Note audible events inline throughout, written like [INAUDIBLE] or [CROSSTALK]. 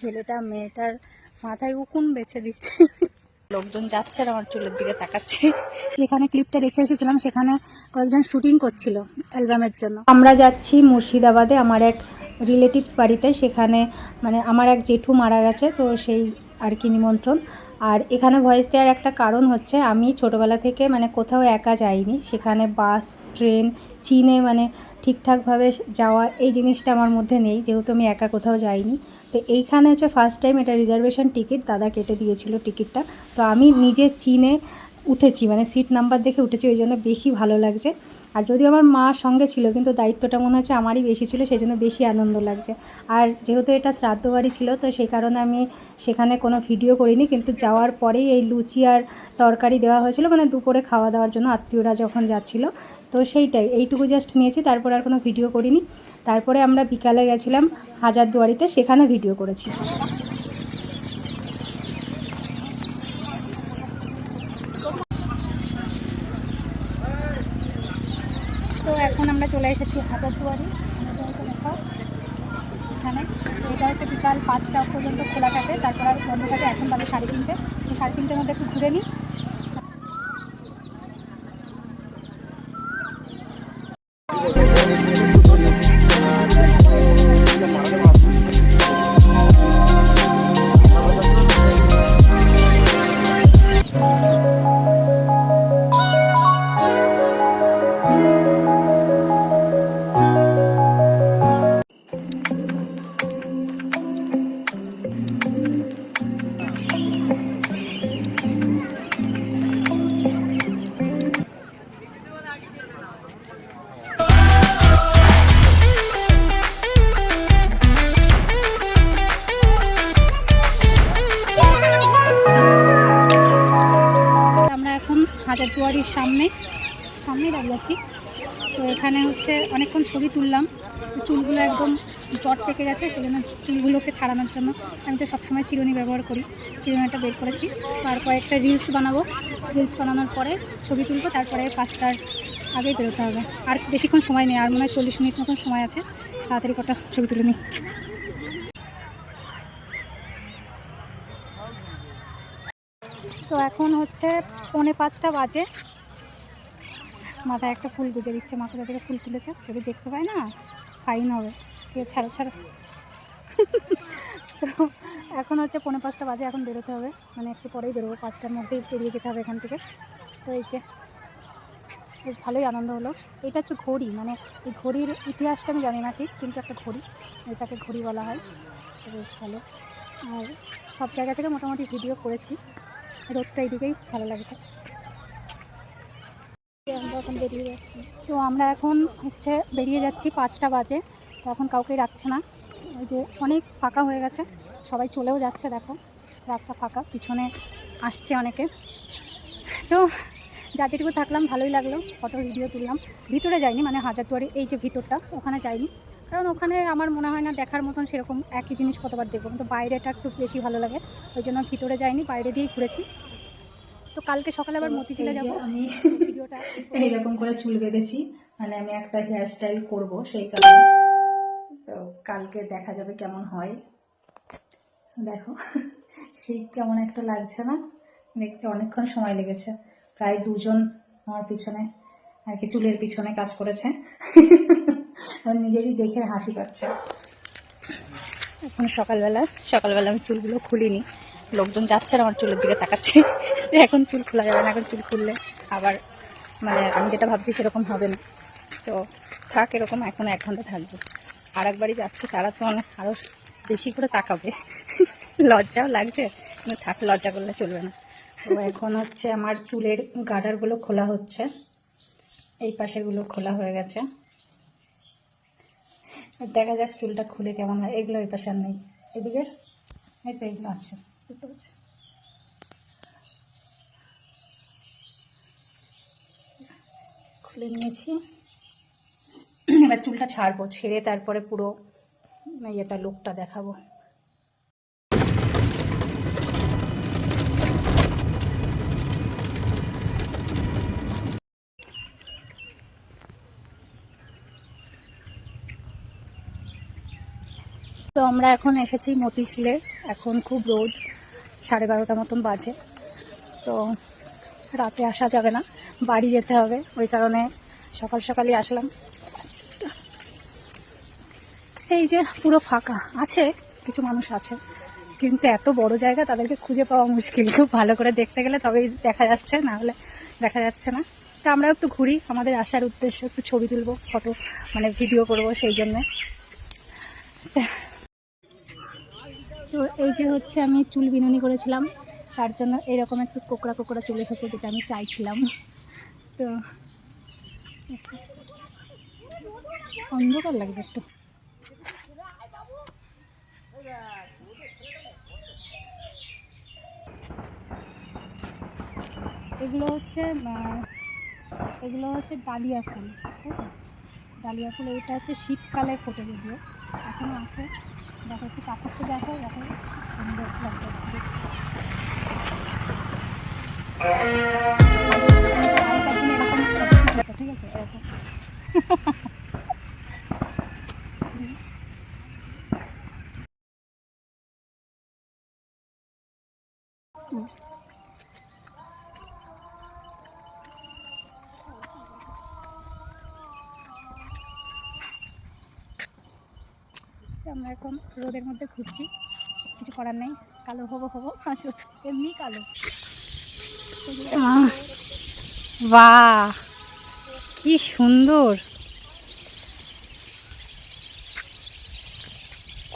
ছেলেটা মেয়েটার মাথায় উকুন বেছে দিচ্ছে। লোকজন যাচ্ছে আর আমার চুলের দিকে তাকাচ্ছে। যেখানে ক্লিপটা রেখে এসেছিলাম, সেখানে কয়েকজন শুটিং করছিল অ্যালবামের জন্য। আমরা যাচ্ছি মুর্শিদাবাদে, আমার এক রিলেটিভস বাড়িতে। সেখানে মানে আমার এক জেঠু মারা গেছে, তো সেই আর কি নিমন্ত্রণ। আর এখানে ভয়েস দেওয়ার একটা কারণ হচ্ছে, আমি ছোটোবেলা থেকে মানে কোথাও একা যাইনি। সেখানে বাস ট্রেন চীনে মানে ঠিকঠাকভাবে যাওয়া এই জিনিসটা আমার মধ্যে নেই। যেহেতু আমি একা কোথাও যাইনি। তো এইখানে হচ্ছে ফার্স্ট টাইম এটা রিজার্ভেশন টিকিট দাদা কেটে দিয়েছিল টিকিটটা তো আমি নিজে চিনে উঠেছি মানে সিট নাম্বার দেখে উঠেছি, ওই জন্য বেশি ভালো লাগছে। আর যদিও আমার মা সঙ্গে ছিল, কিন্তু দায়িত্বটা মনে হচ্ছে আমারই বেশি ছিল সেই জন্য বেশি আনন্দ লাগছে। আর যেহেতু এটা শ্রাদ্ধ বাড়ি ছিল, তো সেই কারণে আমি সেখানে কোনো ভিডিও করিনি, কিন্তু যাওয়ার পরেই এই লুচি আর তরকারি দেওয়া হয়েছিল মানে দুপুরে খাওয়া দাওয়ার জন্য আত্মীয়রা যখন যাচ্ছিল, তো সেইটাই, এইটুকু জাস্ট নিয়েছি, তারপর আর কোনো ভিডিও করিনি। তারপরে আমরা বিকালে গেছিলাম হাজারদুয়ারিতে, সেখানে ভিডিও করেছি তো এখন আমরা চলে এসেছি হাজারদুয়ারি। এখানে এটা হচ্ছে বিকাল পাঁচটা পর্যন্ত খোলা থাকে। তারপর আর বন্ধ থাকে এখন বাজে সাড়ে তিনটে। সাড়ে তিনটের মধ্যে একটু ঘুরে নিই। হাজারদুয়ারির সামনে সামনে দাঁড়িয়ে আছি। তো এখানে হচ্ছে অনেকক্ষণ ছবি তুললাম। তো চুলগুলো একদম জট পেকে গেছে সেই জন্য চুলগুলোকে ছাড়ানোর জন্য আমি তো সবসময় চিরুনি ব্যবহার করি। চিরুনিটা বের করেছি। তারপরে একটা রিলস বানাবো। রিলস বানানোর পরে ছবি তুলবো, তারপরে পাঁচটার আগেই বেরোতে হবে। আর বেশিক্ষণ সময় নেই, আর মনে হয় চল্লিশ মিনিট মতন সময় আছে। তাড়াতাড়ি কটা ছবি তুলে নিই। তো এখন হচ্ছে পৌনে পাঁচটা বাজে। মাথায় একটা ফুল গুজে দিচ্ছে, মা কোথা থেকে ফুল তুলেছে? যদি দেখতে পাই না? ফাইন হবে। ঠিক ছাড়ো ছাড়ো। তো এখন হচ্ছে পৌনে পাঁচটা বাজে, এখন বেরোতে হবে। মানে একটু পরেই বেরোবো, পাঁচটার মধ্যেই বেরিয়ে যেতে হবে এখান থেকে। তো এই যে, বেশ ভালোই আনন্দ হলো। এটা হচ্ছে ঘড়ি মানে এই ঘড়ির ইতিহাসটা আমি জানি না ঠিক, কিন্তু একটা ঘড়ি, এটাকে ঘড়ি বলা হয়। বেশ ভালো। আর সব জায়গা থেকে মোটামুটি ভিডিও করেছি। রোদটা এইদিকেই ভালো লাগছে। আমরা এখন বেরিয়ে যাচ্ছি। তো আমরা এখন হচ্ছে বেরিয়ে যাচ্ছি পাঁচটা বাজে, তো এখন কাউকেই রাখছে না। ওই যে অনেক ফাঁকা হয়ে গেছে, সবাই চলেও যাচ্ছে দেখো, রাস্তা ফাঁকা, পিছনে আসছে অনেকে। তো যা যেটুকু থাকলাম ভালোই লাগল, ফটো, ভিডিও তুললাম। ভিতরে যাইনি মানে হাজারদুয়ারি এই যে ভিতরটা, ওখানে যাইনি। কারণ ওখানে আমার মনে হয় না দেখার মতন সেরকম একই জিনিস কতবার দেখব। কিন্তু বাইরেটা একটু বেশি ভালো লাগে। ওই জন্য ভিতরে যাইনি বাইরে দিয়েই ঘুরেছি। তো কালকে সকালে আবার মতিঝিলে যাব। আমি ভিডিওটা [LAUGHS] এইরকম করে চুল বেঁধেছি। মানে আমি একটা হেয়ার স্টাইল করব সেই কারণে। তো কালকে দেখা যাবে কেমন হয়। দেখো [LAUGHS] সেই কেমন একটা লাগছে না। দেখতে অনেকক্ষণ সময় লেগেছে। প্রায় দুজন আমার পিছনে আর কি চুলের পিছনে কাজ করেছে। [LAUGHS] নিজেরই দেখে হাসি পাচ্ছে। এখন সকালবেলা সকালবেলা আমি চুলগুলো খুলিনি। লোকজন যাচ্ছে আর আমার চুলের দিকে তাকাচ্ছে। এখন চুল খোলা যাবে না, এখন চুল খুললে আবার মানে আমি যেটা ভাবছি সেরকম হবে না। তো থাক, এরকম এখন এক ঘণ্টা থাকবে। আর একবারই যাচ্ছে, তারা তো অনেক আরও বেশি করে তাকাবে। লজ্জাও লাগছে, কিন্তু থাক, লজ্জা করলে চলবে না। তো এখন হচ্ছে আমার চুলের গার্ডারগুলো খোলা হচ্ছে। এই পাশেগুলো খোলা হয়ে গেছে। দেখা যাক চুলটা খুলে কেমন হয়। এগুলো এই পাশে আর নেই। এদিকে এই তো এগুলো আছে। দুটো আছে খুলে নিয়েছি। এবার চুলটা ছাড়বো, ছেড়ে তারপরে পুরো ইয়েটা লোকটা দেখাবো। তো আমরা এখন এসেছি মতিঝিলে। এখন খুব রোদ, সাড়ে বারোটা মতন বাজে। তো রাতে আসা যাবে না, বাড়ি যেতে হবে। ওই কারণে সকাল সকালই আসলাম। এই যে পুরো ফাঁকা, আছে, কিছু মানুষ আছে। কিন্তু এত বড় জায়গা, তাদেরকে খুঁজে পাওয়া মুশকিল। খুব ভালো করে দেখতে গেলে তবেই দেখা যাচ্ছে, না হলে দেখা যাচ্ছে না। তো আমরা একটু ঘুরি, আমাদের আসার উদ্দেশ্য একটু ছবি তুলবো, ফটো মানে ভিডিও করব সেই জন্যে। তো এই যে হচ্ছে আমি চুল বিনুনি করেছিলাম, তার জন্য এরকম একটু কোকড়া কোকড়া চলে এসেছে যেটা আমি চাইছিলাম। তো অন্ধকার লাগছে একটু। এগুলো হচ্ছে এগুলো হচ্ছে ডালিয়া ফুল ডালিয়া ফুল, এটা হচ্ছে শীতকালে ফোটে যদিও এখনও আছে। দেখো একটু কাছের থেকে আসো দেখো সুন্দর লাগছে। ঠিক আছে তো আমরা এখন রোদের মধ্যে ঘুরছি। কিছু করার নেই। কালো হব হব আসো এমনি কালো। বা কি সুন্দর।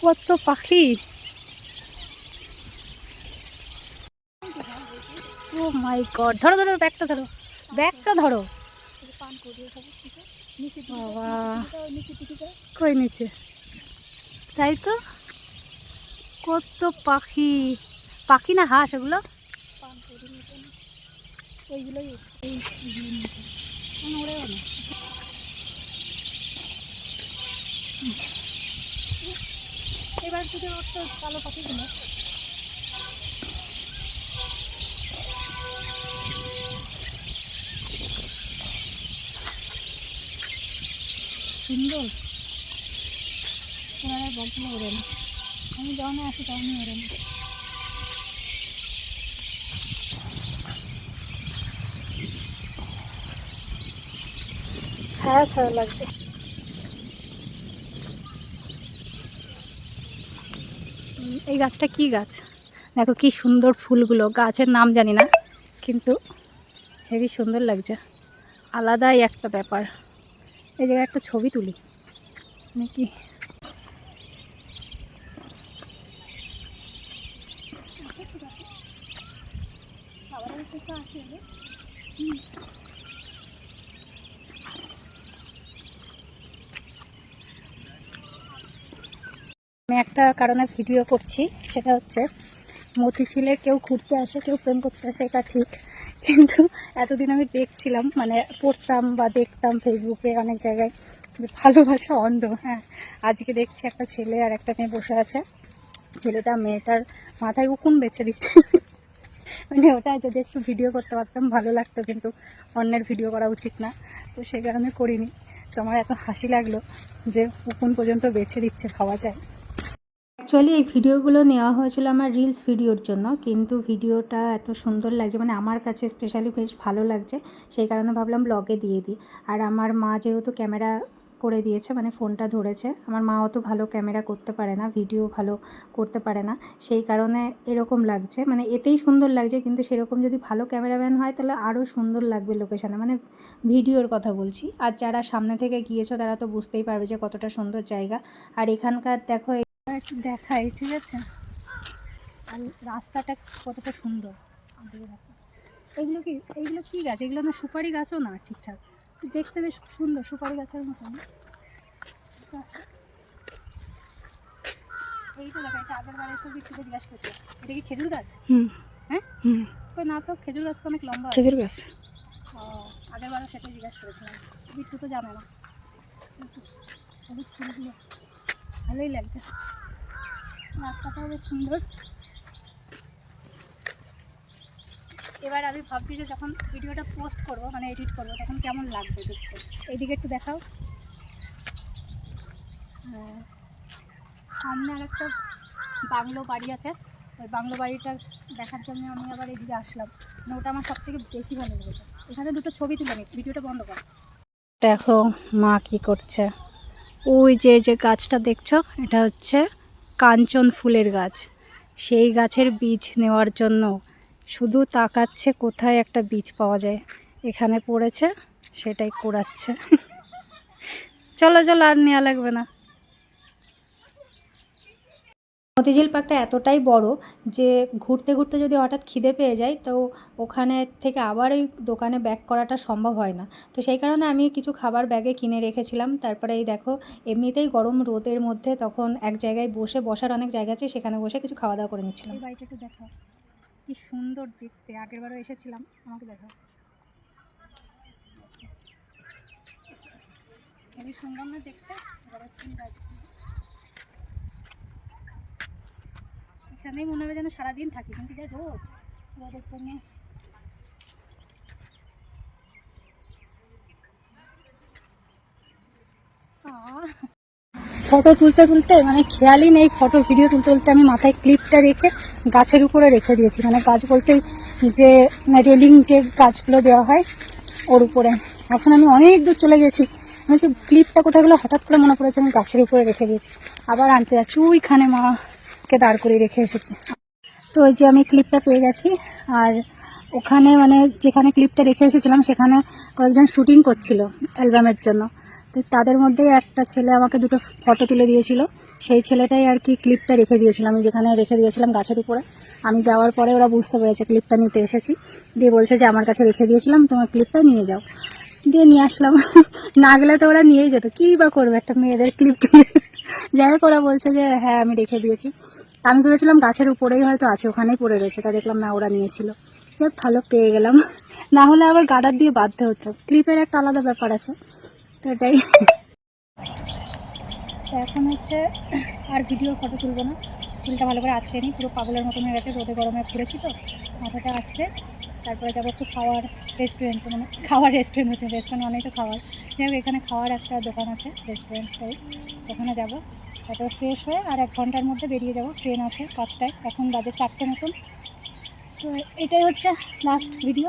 কত পাখি। ও মাই গড ধরো ধরো ব্যাগটা ধরো। ব্যাগটা ধরো। বাবা। কই নিচে? তাই তো? কত পাখি। পাখি না হাঁস এগুলো? এবার যদি পাখিগুলো। সুন্দর। না। আমি যখন আসি তখনই না। ছায়া ছায়া লাগছে। এই গাছটা কি গাছ? দেখো কি সুন্দর ফুলগুলো। গাছের নাম জানি না, কিন্তু হেবি সুন্দর লাগছে। আলাদাই একটা ব্যাপার। এই জায়গায় একটা ছবি তুলি। নাকি? আমি একটা কারণে ভিডিও করছি, সেটা হচ্ছে মতিঝিলে কেউ ঘুরতে আসে, কেউ প্রেম করতে আসে, এটা ঠিক। কিন্তু এতদিন আমি দেখছিলাম মানে পড়তাম বা দেখতাম ফেসবুকে অনেক জায়গায় ভালোবাসা অন্ধ হ্যাঁ। আজকে দেখছি একটা ছেলে আর একটা মেয়ে বসে আছে। ছেলেটা মেয়েটার মাথায় উকুন বেছে দিচ্ছে। মানে ওটা যদি একটু ভিডিও করতে পারতাম, ভালো লাগতো কিন্তু অন্যের ভিডিও করা উচিত না। তো সেই কারণে করিনি। তো আমার এত হাসি লাগল যে উকুন পর্যন্ত বেছে দিচ্ছে খাওয়া যায়। অ্যাকচুয়ালি এই ভিডিওগুলো নেওয়া হয়েছিল আমার রিলস ভিডিওর জন্য, কিন্তু ভিডিওটা এত সুন্দর লাগছে মানে আমার কাছে স্পেশালি বেশ ভালো লাগছে। সেই কারণে ভাবলাম ব্লগে দিয়ে দিই। আর আমার মা যেহেতু ক্যামেরা করে দিয়েছে মানে ফোনটা ধরেছে। আমার মা অত ভালো ক্যামেরা করতে পারে না, ভিডিও ভালো করতে পারে না। সেই কারণে এরকম লাগছে। মানে এতেই সুন্দর লাগছে, কিন্তু সেরকম যদি ভালো ক্যামেরাম্যান হয়, তাহলে আরও সুন্দর লাগবে লোকেশানে মানে ভিডিওর কথা বলছি। আর যারা সামনে থেকে গিয়েছো, তারা তো বুঝতেই পারবে যে কতটা সুন্দর জায়গা। আর এখানকার দেখো, একটু দেখাই, ঠিক আছে? আর রাস্তাটা কতটা সুন্দর। এগুলো কি এইগুলো কি গাছ? এগুলো না সুপারি গাছও না ঠিকঠাক? দেখতে বেশ সুন্দর সুপারি গাছের মতন। এই তো দেখা এটা আগের বারে তো বিক্রিতে জিজ্ঞাসা করছে। এটা কি খেজুর গাছ? হুম। হ্যাঁ? হুম। না তো খেজুর গাছ তো অনেক লম্বা। খেজুর গাছ। ও আগের বারও সেটাই জিজ্ঞাসা করেছিলাম। বিট্টু তো জানে না। ফুলগুলো ভালোই লাগছে। রাস্তাটাও বেশ সুন্দর। এবার আমি ভাবছি যে যখন ভিডিওটা পোস্ট করব মানে এডিট করব, তখন কেমন লাগবে দেখতে? এইদিকে একটু দেখাও। হ্যাঁ সামনে আর একটা বাংলো বাড়ি আছে। ওই বাংলো বাড়িটা দেখার জন্য আমি আবার এদিকে আসলাম। মানে ওটা আমার সব থেকে বেশি ভালো লেগেছে। এখানে দুটো ছবি তুলে নিই ভিডিওটা বন্ধ কর। দেখো মা কি করছে। ওই যে যে গাছটা দেখছ, এটা হচ্ছে কাঞ্চন ফুলের গাছ। সেই গাছের বীজ নেওয়ার জন্য শুধু তাকাচ্ছে কোথায় একটা বীজ পাওয়া যায়। এখানে পড়েছে, সেটাই কুড়াচ্ছে। চলো চলো, আর নেওয়া লাগবে না। মতিঝিল পার্কটা এতটাই বড় যে ঘুরতে ঘুরতে যদি হঠাৎ খিদে পেয়ে যায়, তো ওখানে থেকে আবার ওই দোকানে ব্যাক করাটা সম্ভব হয় না। তো সেই কারণে আমি কিছু খাবার ব্যাগে কিনে রেখেছিলাম। তারপরে এই দেখো, এমনিতেই গরম রোদের মধ্যে তখন এক জায়গায় বসে, বসার অনেক জায়গা আছে, সেখানে বসে কিছু খাওয়া দাওয়া করে নিচ্ছিলাম। বাড়িটা একটু দেখো কি সুন্দর দেখতে। আগেরবারও এসেছিলাম, আমাকে দেখো খুবই সুন্দর না দেখতে? এখানেই মনে হবে যেন সারাদিন থাকি, কিন্তু যা রোদ রোদের জন্য। ফটো তুলতে তুলতে মানে খেয়ালই নেই ফটো ভিডিও তুলতে তুলতে আমি মাথায় ক্লিপটা রেখে গাছের উপরে রেখে দিয়েছি। মানে গাছ বলতে যে রেলিং যে গাছগুলো দেওয়া হয়, ওর উপরে। এখন আমি অনেক দূর চলে গেছি। মানে সে ক্লিপটা কোথায় গেলো হঠাৎ করে মনে পড়েছে, আমি গাছের উপরে রেখে দিয়েছি। আবার আনতে যাচ্ছি। ওইখানে মাকে দাঁড় করে রেখে এসেছি। তো ওই যে আমি ক্লিপটা পেয়ে গেছি, আর ওখানে মানে যেখানে ক্লিপটা রেখে এসেছিলাম, সেখানে কয়েকজন শুটিং করছিল অ্যালবামের জন্য। তো তাদের মধ্যে একটা ছেলে আমাকে দুটো ফটো তুলে দিয়েছিল। সেই ছেলেটাই আর কি ক্লিপটা রেখে দিয়েছিলাম। আমি যেখানে রেখে দিয়েছিলাম গাছের উপরে। আমি যাওয়ার পরে ওরা বুঝতে পেরেছে ক্লিপটা নিতে এসেছি। দিয়ে বলছে যে, আমার কাছে রেখে দিয়েছিলাম, তোমার ক্লিপটা নিয়ে যাও। দিয়ে নিয়ে আসলাম। [LAUGHS] না গেলে তো ওরা নিয়েই যেত। কী বা করবে একটা মেয়েদের ক্লিপ যাই হোক, ওরা বলছে যে হ্যাঁ আমি রেখে দিয়েছি। আমি ভেবেছিলাম গাছের উপরেই হয়তো আছে, ওখানেই পড়ে রয়েছে। তা দেখলাম, না, ওরা নিয়েছিল। যাক, ভালো পেয়ে গেলাম। না হলে আবার গার্ডার দিয়ে বাধ্য হতো। ক্লিপের একটা আলাদা ব্যাপার আছে। তো এটাই। তো এখন হচ্ছে আর ভিডিও ফটো তুলবো না। চুলটা ভালো করে আছড়ে নিই, পুরো পাগলের মতন হয়ে গেছে, রোদে গরমে ঘুরেছি তো, মাথাটা আছড়ে। তারপরে যাব একটু খাওয়ার রেস্টুরেন্টে মানে খাওয়ার রেস্টুরেন্ট হচ্ছে রেস্টুরেন্ট অনেক তো খাওয়ার। যাই হোক, এখানে খাওয়ার একটা দোকান আছে রেস্টুরেন্ট টাইপ ওখানে যাব, তারপরে ফ্রেশ হয়ে আর এক ঘণ্টার মধ্যে বেরিয়ে যাব ট্রেন আছে পাঁচটায়, এখন বাজে চারটে মতন। তো এটাই হচ্ছে লাস্ট ভিডিও